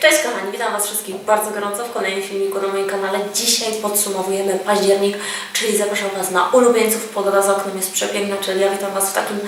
Cześć kochani, witam Was wszystkich bardzo gorąco w kolejnym filmiku na moim kanale. Dzisiaj podsumowujemy październik, czyli zapraszam Was na ulubieńców. Pogoda za oknem jest przepiękna, czyli ja witam Was w takim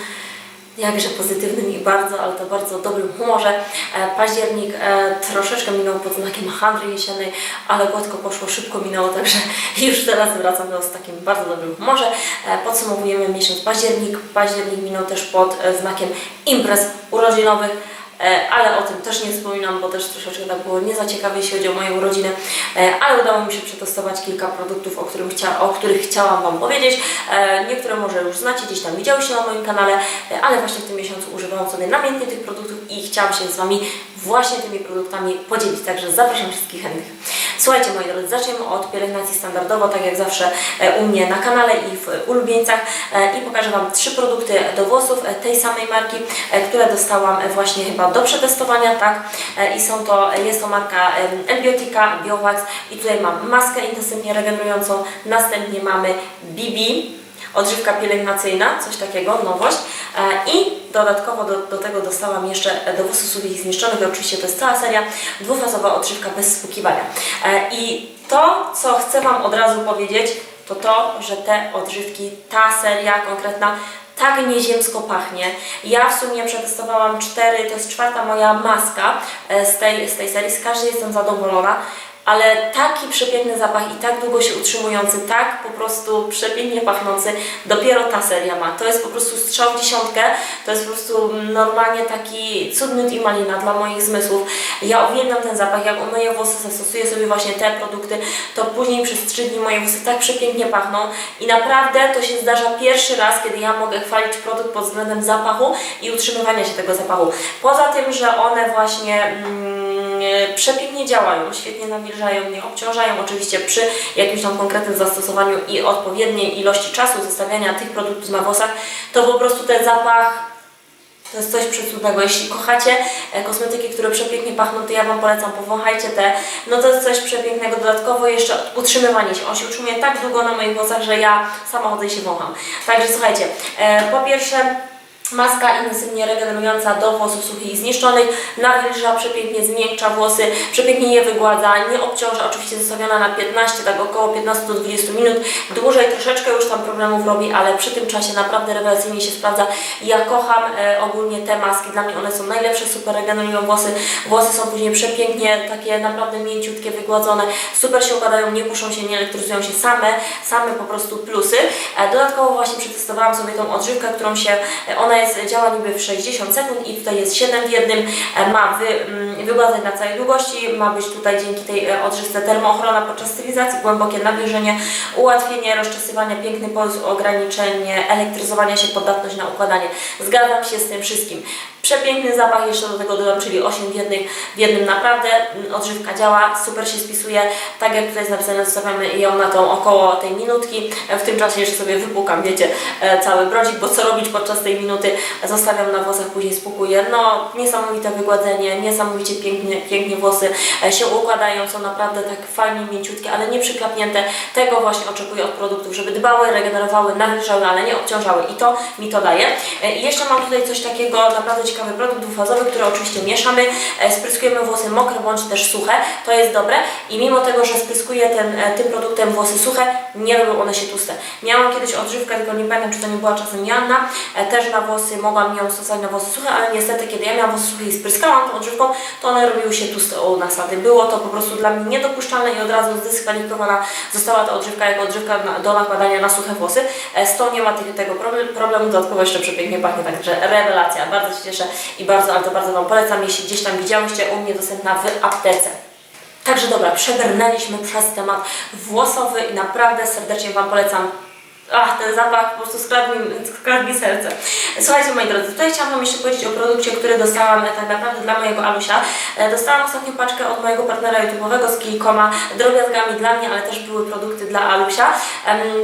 jakże pozytywnym i bardzo, ale to bardzo dobrym humorze. E, październik e, troszeczkę minął pod znakiem handry jesiennej, ale gładko poszło, szybko minęło, także już teraz wracam do w takim bardzo dobrym humorze. E, podsumowujemy miesiąc październik. Październik minął też pod znakiem imprez urodzinowych. E, ale o tym też nie wspominam, bo też troszeczkę tak było nie za ciekawie, jeśli chodzi o moje urodziny, E, ale udało mi się przetestować kilka produktów, o, którym chcia, o których chciałam Wam powiedzieć. E, Niektóre może już znacie, gdzieś tam widziałyście na moim kanale, ale właśnie w tym miesiącu używałam sobie namiętnie tych produktów i chciałam się z Wami właśnie tymi produktami podzielić, także zapraszam wszystkich chętnych. Słuchajcie moi drodzy, zaczniemy od pielęgnacji standardowo, tak jak zawsze e, u mnie na kanale i w ulubieńcach e, i pokażę Wam trzy produkty do włosów e, tej samej marki, e, które dostałam e, właśnie chyba do przetestowania, tak, E, i są to, jest to marka em, Embiotica Biowax. I tutaj mam maskę intensywnie regenerującą, następnie mamy BB, odżywka pielęgnacyjna, coś takiego, nowość. E, I dodatkowo do, do tego dostałam jeszcze do i zniszczonych, oczywiście to jest cała seria, dwufazowa odżywka bez spłukiwania. E, I to, co chcę Wam od razu powiedzieć, to to, że te odżywki, ta seria konkretna, tak nieziemsko pachnie. Ja w sumie przetestowałam cztery, to jest czwarta moja maska e, z tej, z tej serii, z każdej jestem zadowolona. Ale taki przepiękny zapach i tak długo się utrzymujący, tak po prostu przepięknie pachnący, dopiero ta seria ma. To jest po prostu strzał w dziesiątkę, to jest po prostu normalnie taki cud miód i malina dla moich zmysłów. Ja uwielbiam ten zapach, jak umyję włosy, zastosuję sobie właśnie te produkty, to później przez 3 dni moje włosy tak przepięknie pachną i naprawdę to się zdarza pierwszy raz, kiedy ja mogę chwalić produkt pod względem zapachu i utrzymywania się tego zapachu. Poza tym, że one właśnie... Mm, przepięknie działają, świetnie nawilżają, nie obciążają oczywiście przy jakimś tam konkretnym zastosowaniu i odpowiedniej ilości czasu zostawiania tych produktów na włosach, to po prostu ten zapach to jest coś przecudnego. Jeśli kochacie e, kosmetyki, które przepięknie pachną, to ja Wam polecam, powąchajcie te. No to jest coś przepięknego. Dodatkowo jeszcze utrzymywanie się. On się utrzymuje tak długo na moich włosach, że ja sama chodzę się wącham. Także słuchajcie, e, po pierwsze Maska intensywnie regenerująca do włosów suchych i zniszczonych, nawilża, przepięknie zmiękcza włosy, przepięknie je wygładza, nie obciąża, oczywiście zostawiona na 15, tak około 15 do 20 minut, dłużej troszeczkę już tam problemów robi, ale przy tym czasie naprawdę rewelacyjnie się sprawdza. Ja kocham e, ogólnie te maski, dla mnie one są najlepsze, super regenerują włosy, włosy są później przepięknie, takie naprawdę mięciutkie, wygładzone, super się układają, nie puszą się, nie elektryzują się same, same po prostu plusy. E, dodatkowo właśnie przetestowałam sobie tą odżywkę, którą się, e, ona jest, działa niby w 60 sekund i tutaj jest 7 w jednym, e, ma wy, mm, wygładzać na całej długości, ma być tutaj dzięki tej e, odżywce termoochrona podczas stylizacji, głębokie nawilżenie, ułatwienie rozczesywania, piękny puls, ograniczenie elektryzowania się, podatność na układanie. Zgadzam się z tym wszystkim. Przepiękny zapach jeszcze do tego dodam, czyli 8 w jednym, w jednym naprawdę. Mm, Odżywka działa, super się spisuje. Tak jak tutaj jest napisane, zostawiamy ją na tą około tej minutki. E, W tym czasie jeszcze sobie wypłukam, wiecie, cały brodzik, bo co robić podczas tej minuty? Zostawiam na włosach, później spłukuję. No, niesamowite wygładzenie, niesamowicie pięknie, pięknie włosy e, się układają, są naprawdę tak fajnie mięciutkie, ale nie przyklapnięte. Tego właśnie oczekuję od produktów, żeby dbały, regenerowały, nawilżały, ale nie obciążały i to mi to daje. E, I jeszcze mam tutaj coś takiego, naprawdę ciekawy produkt dwufazowy, który oczywiście mieszamy, e, spryskujemy włosy mokre bądź też suche, to jest dobre i mimo tego, że spryskuję ten, tym produktem włosy suche, nie robią one się tłuste. Miałam kiedyś odżywkę, tylko nie pamiętam, czy to nie była czasem Janna, też na włosy, mogłam ją stosować na włosy suche, ale niestety, kiedy ja miałam włosy suche i spryskałam tą odżywką, to one robiły się tłuste u nasady. Było to po prostu dla mnie niedopuszczalne i od razu zdyskwalifikowana została ta odżywka jako odżywka do nakładania na suche włosy. Z nie ma tego problem, problemu, dodatkowo jeszcze przepięknie pachnie, także rewelacja. Bardzo się cieszę i bardzo, ale to bardzo Wam polecam, jeśli gdzieś tam widziałyście, u mnie dostępna w aptece. Także dobra, przebrnęliśmy przez temat włosowy i naprawdę serdecznie Wam polecam. Ach, ten zapach po prostu skradł mi, serce. Słuchajcie moi drodzy, tutaj chciałam Wam jeszcze powiedzieć o produkcie, który dostałam e, tak naprawdę dla mojego Alusia. E, Dostałam ostatnio paczkę od mojego partnera YouTube'owego z kilkoma drobiazgami dla mnie, ale też były produkty dla Alusia.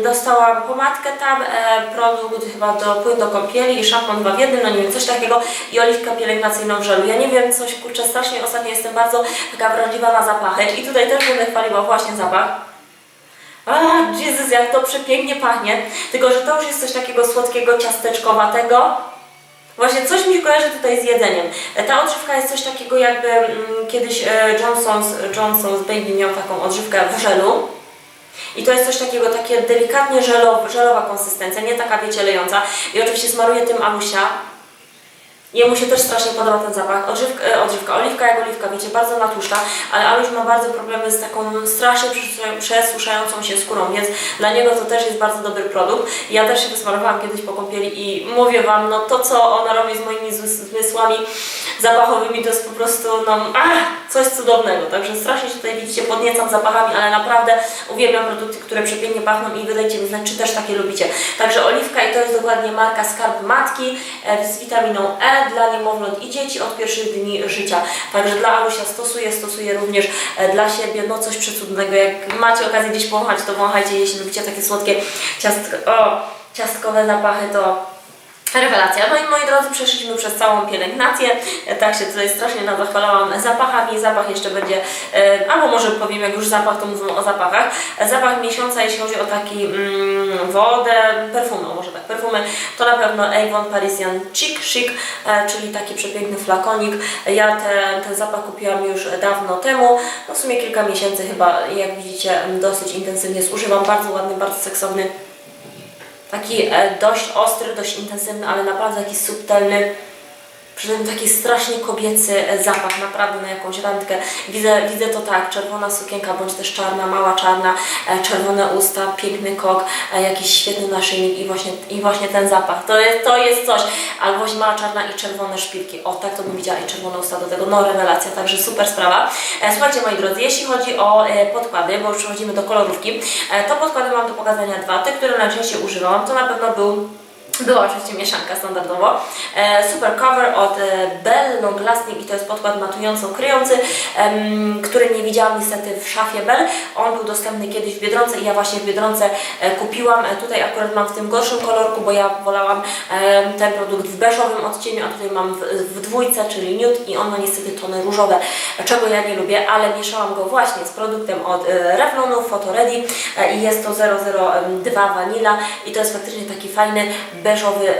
Dostałam pomadkę tam, e, produkt chyba do płyn do kąpieli i szampon dwa w jednym, no nie wiem, coś takiego i oliwkę pielęgnacyjną w żelu. Ja nie wiem, coś kurczę, strasznie ostatnio jestem bardzo taka wrażliwa na zapachy i tutaj też będę chwaliła właśnie zapach. A, Jezus, jak to przepięknie pachnie. Tylko, że to już jest coś takiego słodkiego, ciasteczkowatego. Właśnie coś mi się kojarzy tutaj z jedzeniem. Ta odżywka jest coś takiego jakby mm, kiedyś e, Johnson's, Johnson's Baby miał taką odżywkę w żelu. I to jest coś takiego, takie delikatnie żelowa, żelowa konsystencja, nie taka wiecie lejąca. I oczywiście smaruję tym alusia. Jemu się też strasznie podoba ten zapach. Odżywka, e, odżywka, oliwka jak oliwka, wiecie, bardzo natłuszcza, ale Aluś ma bardzo problemy z taką strasznie przesu- przesuszającą się skórą, więc dla niego to też jest bardzo dobry produkt. Ja też się wysmarowałam kiedyś po kąpieli i mówię Wam, no to co ona robi z moimi zmys- zmysłami zapachowymi to jest po prostu, no, ach, coś cudownego. Także strasznie się tutaj widzicie, podniecam zapachami, ale naprawdę uwielbiam produkty, które przepięknie pachną i wydajcie mi znać, czy też takie lubicie. Także oliwka i to jest dokładnie marka Skarb Matki e, z witaminą E dla niemowląt i dzieci od pierwszych dni życia. Także dla Alusia stosuję, stosuję również e, dla siebie, no coś przecudnego. Jak macie okazję gdzieś powąchać, to wąchajcie, jeśli lubicie takie słodkie ciastko, o, ciastkowe zapachy, to Rewelacja. No i moi drodzy, przeszliśmy przez całą pielęgnację. E, Tak się tutaj strasznie nazachwalałam zapachami. Zapach jeszcze będzie, e, albo może powiem, jak już zapach, to mówimy o zapachach. E, Zapach miesiąca, jeśli chodzi o taki mm, wodę, perfumy, może tak, perfumy, to na pewno Avon Parisian Chic Chic, czyli taki przepiękny flakonik. Ja ten, ten zapach kupiłam już dawno temu, no w sumie kilka miesięcy chyba, jak widzicie, dosyć intensywnie zużywam. Bardzo ładny, bardzo seksowny taki e, dość ostry, dość intensywny, ale naprawdę taki subtelny. Przy tym taki strasznie kobiecy e, zapach, naprawdę na jakąś randkę. Widzę, widzę to tak, czerwona sukienka, bądź też czarna, mała czarna, e, czerwone usta, piękny kok, e, jakiś świetny naszyjnik i właśnie, i właśnie ten zapach. To jest, to jest coś. Albo mała czarna i czerwone szpilki. O, tak to bym widziała i czerwone usta do tego. No, rewelacja, także super sprawa. Słuchajcie, moi drodzy, jeśli chodzi o podkłady, bo już przechodzimy do kolorówki, to podkłady mam do pokazania dwa. Te, które najczęściej używałam, to na pewno był była oczywiście mieszanka standardowo. E, super cover od e, Bell Long Lasting i to jest podkład matująco-kryjący, em, który nie widziałam niestety w szafie Bell. On był dostępny kiedyś w Biedronce i ja właśnie w Biedronce e, kupiłam. Tutaj akurat mam w tym gorszym kolorku, bo ja wolałam ten produkt w beżowym odcieniu, a tutaj mam w, dwójce, czyli nude i on ma niestety tony różowe, czego ja nie lubię, ale mieszałam go właśnie z produktem od Revlonu Photo Ready i jest to 002 Vanilla i to jest faktycznie taki fajny beżowy,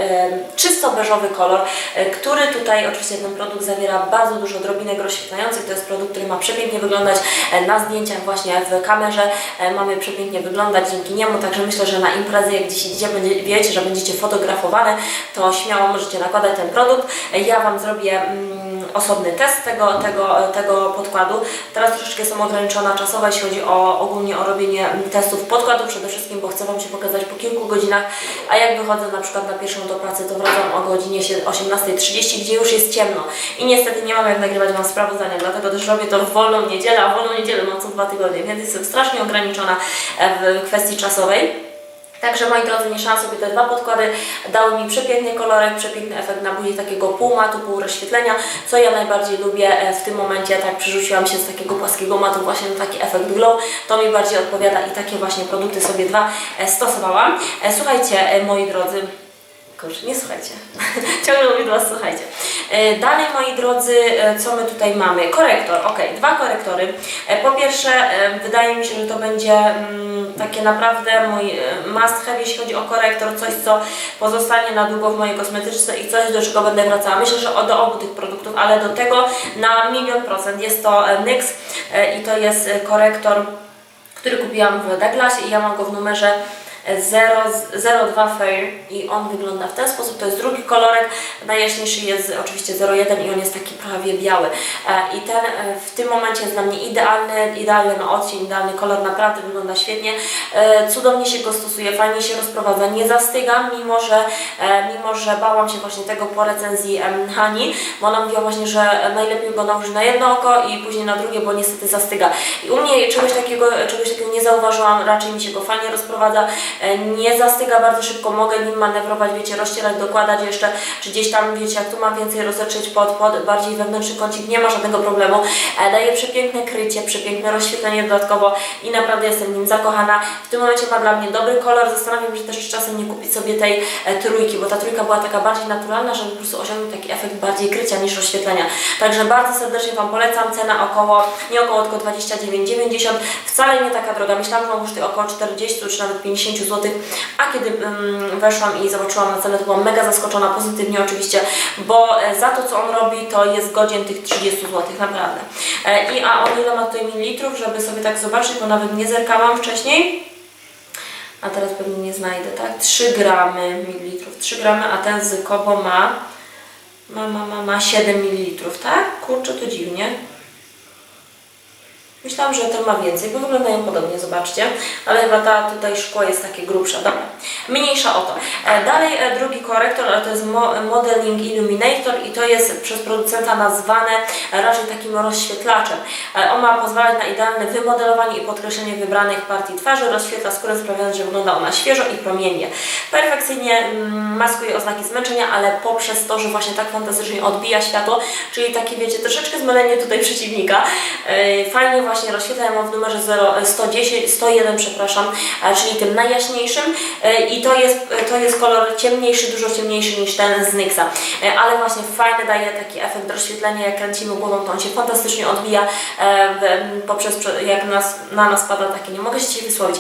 czysto beżowy kolor, e, który tutaj oczywiście ten produkt zawiera bardzo dużo drobinek rozświetlających. To jest produkt, który ma przepięknie wyglądać e, na zdjęciach właśnie w kamerze. E, Mamy przepięknie wyglądać dzięki niemu, także myślę, że na imprezy, jak gdzieś idzie, będzie, wiecie, że będziecie fotografowane, to śmiało możecie nakładać ten produkt. Ja Wam zrobię mm, osobny test tego, tego, tego podkładu. Teraz troszeczkę jestem ograniczona czasowo, jeśli chodzi o ogólnie o robienie testów podkładu przede wszystkim, bo chcę Wam się pokazać po kilku godzinach, a jak wychodzę na przykład na pierwszą do pracy, to wracam o godzinie sie- 18.30, gdzie już jest ciemno i niestety nie mam jak nagrywać Wam sprawozdania, dlatego też robię to w wolną niedzielę, a wolną niedzielę mam co dwa tygodnie, więc jestem strasznie ograniczona e, w kwestii czasowej. Także moi drodzy, mieszałam sobie te dwa podkłady, dały mi przepiękny kolorek, przepiękny efekt na buzi takiego pół matu, pół rozświetlenia, co ja najbardziej lubię e, w tym momencie, tak przerzuciłam się z takiego płaskiego matu właśnie na taki efekt glow, to mi bardziej odpowiada i takie właśnie produkty sobie dwa e, stosowałam. Słuchajcie, moi drodzy, Kurczę, nie słuchajcie. Ciągle mówię do Was, słuchajcie. E, Dalej, moi drodzy, e, co my tutaj mamy? Korektor, ok, dwa korektory. E, Po pierwsze, wydaje mi się, że to będzie mm, takie naprawdę mój must have, jeśli chodzi o korektor, coś, co pozostanie na długo w mojej kosmetyczce i coś, do czego będę wracała. Myślę, że do obu tych produktów, ale do tego na milion procent. Jest to NYX i to jest korektor, który kupiłam w Douglasie i ja mam go w numerze 0, 02 Fair i on wygląda w ten sposób, to jest drugi kolorek, najjaśniejszy jest oczywiście 01 i on jest taki prawie biały. E, i ten e, w tym momencie jest dla mnie idealny, idealny ma odcień, idealny kolor, naprawdę wygląda świetnie, E, cudownie się go stosuje, fajnie się rozprowadza, nie zastyga, mimo że, mimo że bałam się właśnie tego po recenzji Hani, bo ona mówiła właśnie, że najlepiej go nałożyć na jedno oko i później na drugie, bo niestety zastyga. I u mnie czegoś takiego, czegoś takiego nie zauważyłam, raczej mi się go fajnie rozprowadza, nie zastyga bardzo szybko, mogę nim manewrować, wiecie, rozcierać, dokładać jeszcze, czy gdzieś tam, wiecie, jak tu mam więcej rozetrzeć pod, pod bardziej wewnętrzny kącik, nie ma żadnego problemu. E, Daje przepiękne krycie, przepiękne rozświetlenie dodatkowo i naprawdę jestem nim zakochana. W tym momencie ma dla mnie dobry kolor, zastanawiam się też, czasem nie kupić sobie tej e, trójki, bo ta trójka była taka bardziej naturalna, żeby po prostu osiągnąć taki efekt bardziej krycia niż rozświetlenia. Także bardzo serdecznie Wam polecam, cena około, nie około, tylko 29,90, wcale nie taka droga. Myślałam, że mam kosztuje około 40 czy nawet 50 zł, a kiedy mm, weszłam i zobaczyłam na cenę, to byłam mega zaskoczona pozytywnie oczywiście, bo e, za to, co on robi, to jest godzien tych 30 zł, naprawdę. E, I a on ile ma tutaj mililitrów, żeby sobie tak zobaczyć, bo nawet nie zerkałam wcześniej. A teraz pewnie nie znajdę, tak? 3 gramy mililitrów, 3 gramy, a ten z Kobo ma, ma, ma, ma, ma 7 mililitrów, tak? Kurczę, to dziwnie. Myślałam, że ten ma więcej, bo wyglądają podobnie, zobaczcie. Ale chyba ta tutaj szkło jest takie grubsze, dobra. Mniejsza o to. E, dalej e, drugi korektor, ale to jest Mo Modeling Illuminator i to jest przez producenta nazwane raczej takim rozświetlaczem. E, on ma pozwalać na idealne wymodelowanie i podkreślenie wybranych partii twarzy, rozświetla skórę, sprawiając, że wygląda ona świeżo i promiennie. Perfekcyjnie mm, maskuje oznaki zmęczenia, ale poprzez to, że właśnie tak fantastycznie odbija światło, czyli takie wiecie, troszeczkę zmylenie tutaj przeciwnika. Fajnie właśnie rozświetla, ja mam w numerze 0, e, 110, 101, przepraszam, e, czyli tym najjaśniejszym e, i to jest, to jest kolor ciemniejszy, dużo ciemniejszy niż ten z NYXa, E, ale właśnie fajny daje taki efekt rozświetlenia, jak kręcimy głową, to on się fantastycznie odbija e, poprzez, prze- jak nas, na nas pada takie, nie mogę się dzisiaj wysłowić,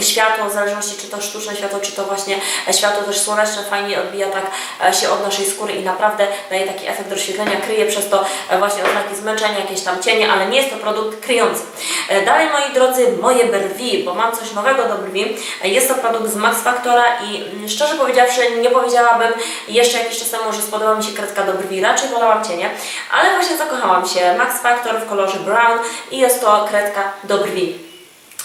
światło, w zależności czy to sztuczne światło, czy to właśnie e, światło też słoneczne, fajnie odbija tak e, się od naszej skóry i naprawdę daje taki efekt rozświetlenia, kryje przez to e, właśnie oznaki zmęczenia, jakieś tam cienie, ale nie jest to produkt kryjący. E, Dalej moi drodzy, moje brwi, bo mam coś nowego do brwi. E, Jest to produkt z Max Factora i mm, szczerze powiedziawszy nie powiedziałabym jeszcze jakiś czas temu, że spodobała mi się kredka do brwi, raczej wolałam cienie, ale właśnie zakochałam się. Max Factor w kolorze brown i jest to kredka do brwi.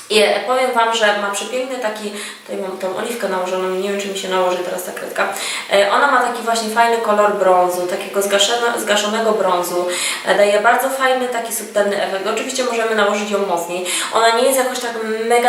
I powiem Wam, że ma przepiękny taki, tutaj mam tą oliwkę nałożoną, nie wiem czy mi się nałoży teraz ta kredka. E, Ona ma taki właśnie fajny kolor brązu, takiego zgaszone, zgaszonego brązu. E, Daje bardzo fajny, taki subtelny efekt. Oczywiście możemy nałożyć ją mocniej. Ona nie jest jakoś tak mega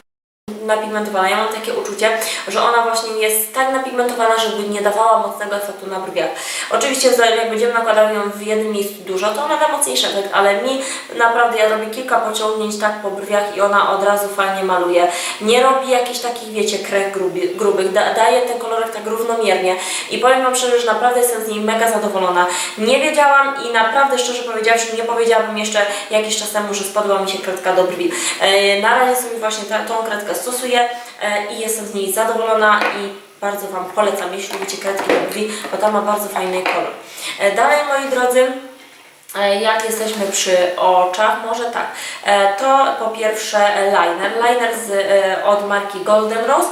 napigmentowana. Ja mam takie uczucie, że ona właśnie jest tak napigmentowana, żeby nie dawała mocnego efektu na brwiach. Oczywiście jak będziemy nakładały ją w jednym miejscu dużo, to ona da mocniejszy efekt, ale mi naprawdę ja robię kilka pociągnięć tak po brwiach i ona od razu fajnie maluje. Nie robi jakichś takich, wiecie, krek grubi, grubych, da, daje ten kolorek tak równomiernie i powiem Wam szczerze, że naprawdę jestem z niej mega zadowolona. Nie wiedziałam i naprawdę szczerze powiedziawszy, nie powiedziałabym jeszcze jakiś czas temu, że spodobała mi się kredka do brwi. E, na razie sobie właśnie ta, tą kredkę stosuję e, i jestem z niej zadowolona i bardzo Wam polecam, jeśli lubicie kredki do brwi, bo ta ma bardzo fajny kolor. E, dalej moi drodzy, E, Jak jesteśmy przy oczach, może tak. To po pierwsze liner. Liner z, od marki Golden Rose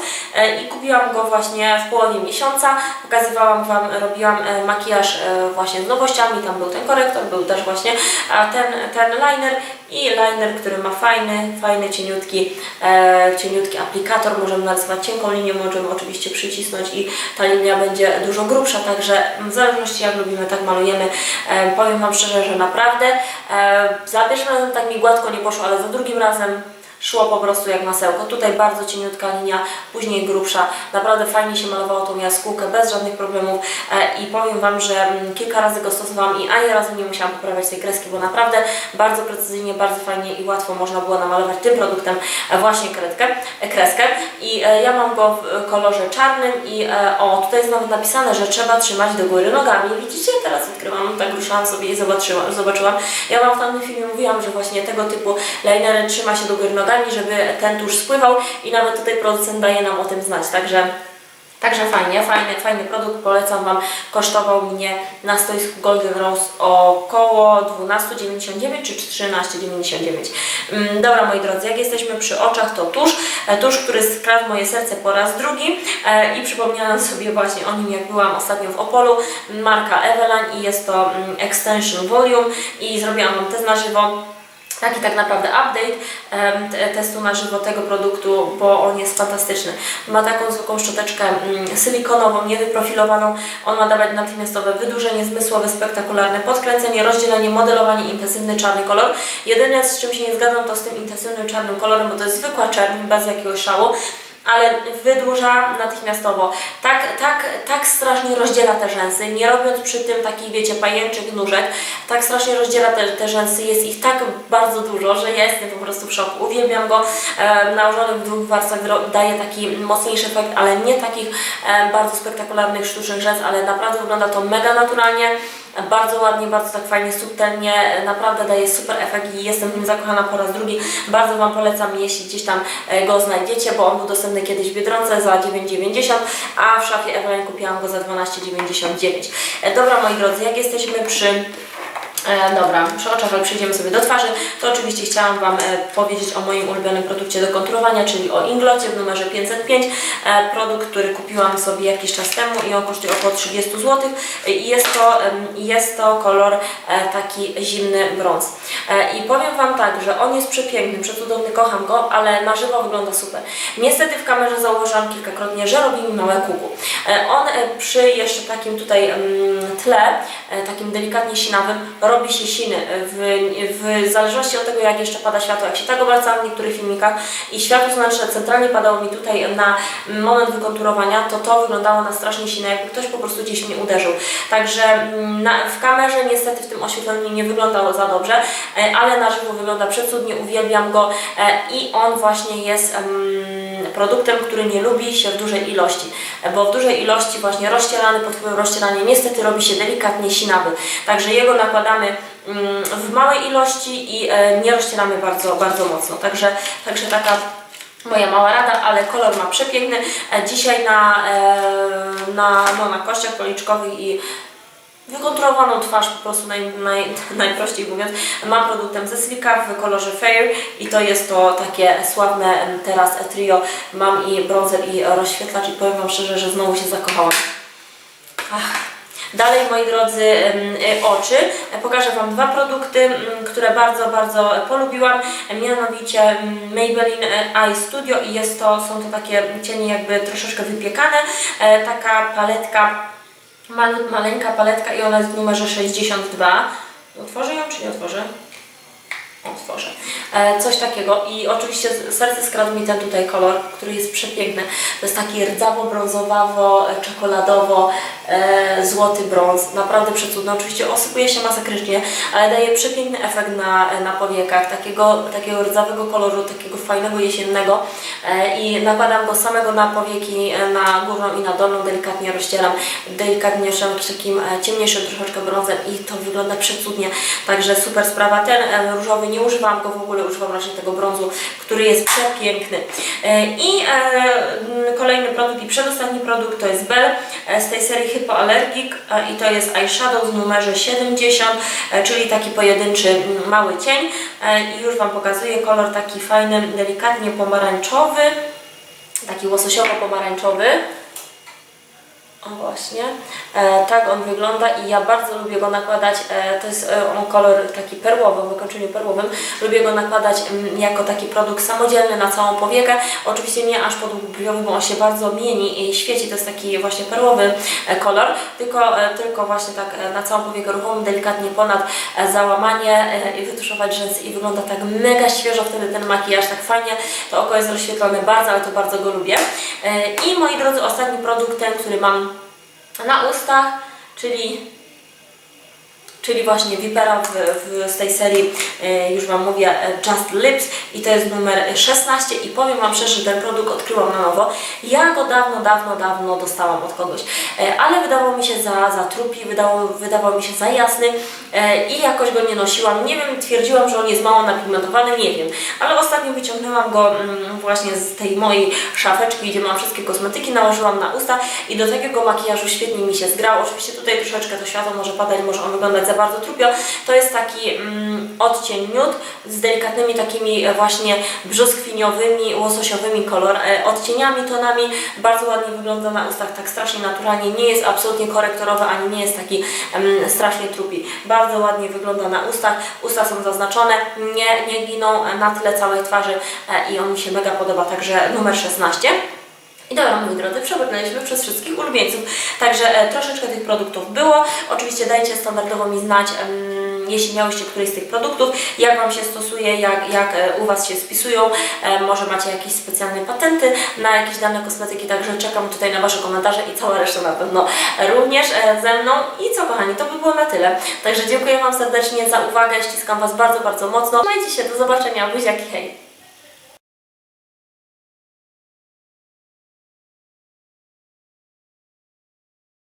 i kupiłam go właśnie w połowie miesiąca. Pokazywałam Wam, robiłam makijaż właśnie z nowościami. Tam był ten korektor, był też właśnie ten, ten liner i liner, który ma fajny, fajny, cieniutki, e, cieniutki aplikator. Możemy narysować cienką linię, możemy oczywiście przycisnąć i ta linia będzie dużo grubsza, także w zależności jak lubimy, tak malujemy. E, powiem Wam szczerze, że naprawdę e, za pierwszym razem tak mi gładko nie poszło, ale za drugim razem szło po prostu jak masełko. Tutaj bardzo cieniutka linia, później grubsza. Naprawdę fajnie się malowało tą jaskółkę bez żadnych problemów e, i powiem Wam, że mm, kilka razy go stosowałam i ani razu nie musiałam poprawiać tej kreski, bo naprawdę bardzo precyzyjnie, bardzo fajnie i łatwo można było namalować tym produktem e, właśnie kredkę, e, kreskę i ja mam go w kolorze czarnym i o, tutaj jest nawet napisane, że trzeba trzymać do góry nogami. Widzicie? Teraz odkrywam, tak ruszałam sobie i zobaczyłam, zobaczyłam. Ja Wam w tamtym filmie mówiłam, że właśnie tego typu linery trzyma się do góry nogami, żeby ten tusz spływał i nawet tutaj producent daje nam o tym znać, także Także fajnie, fajny, fajny produkt, polecam Wam. Kosztował mnie na stoisku Golden Rose około 12,99 czy 13,99. Mm, Dobra moi drodzy, jak jesteśmy przy oczach, to tusz. E, Tusz, który skradł moje serce po raz drugi e, i przypomniałam sobie właśnie o nim, jak byłam ostatnio w Opolu. Marka Eveline i jest to mm, Extension Volume i zrobiłam Wam test na żywo. Taki tak naprawdę update testu na żywo tego produktu, bo on jest fantastyczny. Ma taką zwykłą szczoteczkę mm, silikonową, niewyprofilowaną. On ma dawać natychmiastowe wydłużenie zmysłowe, spektakularne podkręcenie, rozdzielenie, modelowanie, intensywny czarny kolor. Jedyne z czym się nie zgadzam to z tym intensywnym czarnym kolorem, bo to jest zwykła czerń bez jakiegoś szału ale wydłuża natychmiastowo. Tak, tak, tak strasznie rozdziela te rzęsy, nie robiąc przy tym takich, wiecie, pajęczych nóżek, tak strasznie rozdziela te, te rzęsy, jest ich tak bardzo dużo, że ja jestem po prostu w szoku. Uwielbiam go, e, nałożony w dwóch warstwach daje taki mocniejszy efekt, ale nie takich e, bardzo spektakularnych, sztucznych rzęs, ale naprawdę wygląda to mega naturalnie. Bardzo ładnie, bardzo tak fajnie, subtelnie, naprawdę daje super efekt i jestem w nim zakochana po raz drugi. Bardzo Wam polecam, jeśli gdzieś tam e, go znajdziecie, bo on był dostępny kiedyś w Biedronce za 9,90, a w szafie Evelyn kupiłam go za 12,99. E, Dobra moi drodzy, jak jesteśmy przy dobra, przy oczach, ale przejdziemy sobie do twarzy, to oczywiście chciałam Wam e, powiedzieć o moim ulubionym produkcie do konturowania, czyli o Inglocie w numerze 505. E, produkt, który kupiłam sobie jakiś czas temu i on kosztuje około 30 zł. E, I jest to, jest to kolor e, taki zimny brąz. E, I powiem Wam tak, że on jest przepiękny, przecudowny, kocham go, ale na żywo wygląda super. Niestety w kamerze zauważyłam kilkakrotnie, że robi mi małe kuku. E, On e, przy jeszcze takim tutaj tle, e, takim delikatnie sinawym, robi się siny w, w zależności od tego, jak jeszcze pada światło. Jak się tak obracałam w niektórych filmikach i światło słoneczne centralnie padało mi tutaj na moment wykonturowania, to to wyglądało na strasznie sine, jakby ktoś po prostu gdzieś mnie uderzył. Także mm, na, w kamerze niestety w tym oświetleniu nie wyglądało za dobrze, e, ale na żywo wygląda przecudnie, uwielbiam go e, i on właśnie jest em, produktem, który nie lubi się w dużej ilości, e, bo w dużej ilości właśnie rozcierany pod wpływem rozcierania niestety robi się delikatnie sinawy. Także jego nakładamy mm, w małej ilości i e, nie rozcieramy bardzo, bardzo mocno. Także, także taka moja mała rada, ale kolor ma przepiękny. E, Dzisiaj na, e, na, no, na kościach policzkowych i wykonturowaną twarz, po prostu naj, naj, najprościej mówiąc, mam produktem ze Silka w kolorze Fair i to jest to takie sławne teraz trio. Mam i bronzer i rozświetlacz i powiem Wam szczerze, że znowu się zakochałam. Ach. Dalej, moi drodzy, y, oczy. E, Pokażę Wam dwa produkty, które bardzo, bardzo polubiłam. E, Mianowicie Maybelline e, Eye Studio i jest to, są to takie cienie jakby troszeczkę wypiekane. E, Taka paletka, maleńka paletka i ona jest w numerze 62. Otworzę ją czy nie otworzę? E, coś takiego i oczywiście serce skradł mi ten tutaj kolor, który jest przepiękny. To jest taki rdzawo-brązowawo, e, e, brąz. Naprawdę przecudny. Oczywiście osypuje się masakrycznie, ale daje przepiękny efekt na, na powiekach. Takiego, takiego rdzawego koloru, takiego fajnego jesiennego e, i nakładam go samego na powieki, e, na górną i na dolną, delikatnie rozcieram, delikatnie jeszcze takim e, ciemniejszym troszeczkę brązem i to wygląda przecudnie. Także super sprawa. Ten e, różowy nie używam go w ogóle, używam raczej tego brązu, który jest przepiękny. E, I e, kolejny produkt i przedostatni produkt to jest Bell e, z tej serii Hypoallergic i to jest eyeshadow w numerze 70, e, czyli taki pojedynczy mały cień i już Wam pokazuję kolor taki fajny, delikatnie pomarańczowy, taki łososiowo-pomarańczowy. O właśnie, e, tak on wygląda i ja bardzo lubię go nakładać, e, to jest e, on kolor taki perłowy, w wykończeniu perłowym, lubię go nakładać mm, jako taki produkt samodzielny na całą powiekę, oczywiście nie aż podłubriowy, bo on się bardzo mieni i świeci, to jest taki właśnie perłowy e, kolor, tylko, e, tylko właśnie tak e, na całą powiekę ruchomą, delikatnie ponad e, załamanie e, i wytuszować rzęsy i wygląda tak mega świeżo wtedy ten makijaż, tak fajnie, to oko jest rozświetlone bardzo, ale to bardzo go lubię. E, I moi drodzy, ostatni produkt, ten, który mam na ustach, czyli czyli właśnie Vipera w, w, z tej serii, e, już Wam mówię, e, Just Lips i to jest numer 16 i powiem Wam szczerze, że ten produkt odkryłam na nowo. Ja go dawno, dawno, dawno dostałam od kogoś, e, ale wydawał mi się za, za trupi, wydawał, wydawał mi się za jasny i jakoś go nie nosiłam. Nie wiem, twierdziłam, że on jest mało napigmentowany, nie wiem, ale ostatnio wyciągnęłam go mm, właśnie z tej mojej szafeczki, gdzie mam wszystkie kosmetyki, nałożyłam na usta i do takiego makijażu świetnie mi się zgrał. Oczywiście tutaj troszeczkę to światło może padać, może on wyglądać za bardzo trupio. To jest taki mm, odcień nude z delikatnymi takimi e, właśnie brzoskwiniowymi, łososiowymi kolor, e, odcieniami, tonami. Bardzo ładnie wygląda na ustach, tak strasznie naturalnie. Nie jest absolutnie korektorowy, ani nie jest taki em, strasznie trupi. Bardzo ładnie wygląda na ustach. Usta są zaznaczone, nie, nie giną na tyle całej twarzy e, i on mi się mega podoba, także numer 16. I dobra, moi drodzy, przebrnęliśmy przez wszystkich ulubieńców. Także e, troszeczkę tych produktów było. Oczywiście dajcie standardowo mi znać, jeśli miałyście któryś z tych produktów, jak Wam się stosuje, jak, jak e, u Was się spisują. E, może macie jakieś specjalne patenty na jakieś dane kosmetyki, także czekam tutaj na Wasze komentarze i cała reszta na pewno również e, ze mną. I co kochani, to by było na tyle. Także dziękuję Wam serdecznie za uwagę, ściskam Was bardzo, bardzo mocno. Trzymajcie się, do zobaczenia, buziaki, hej!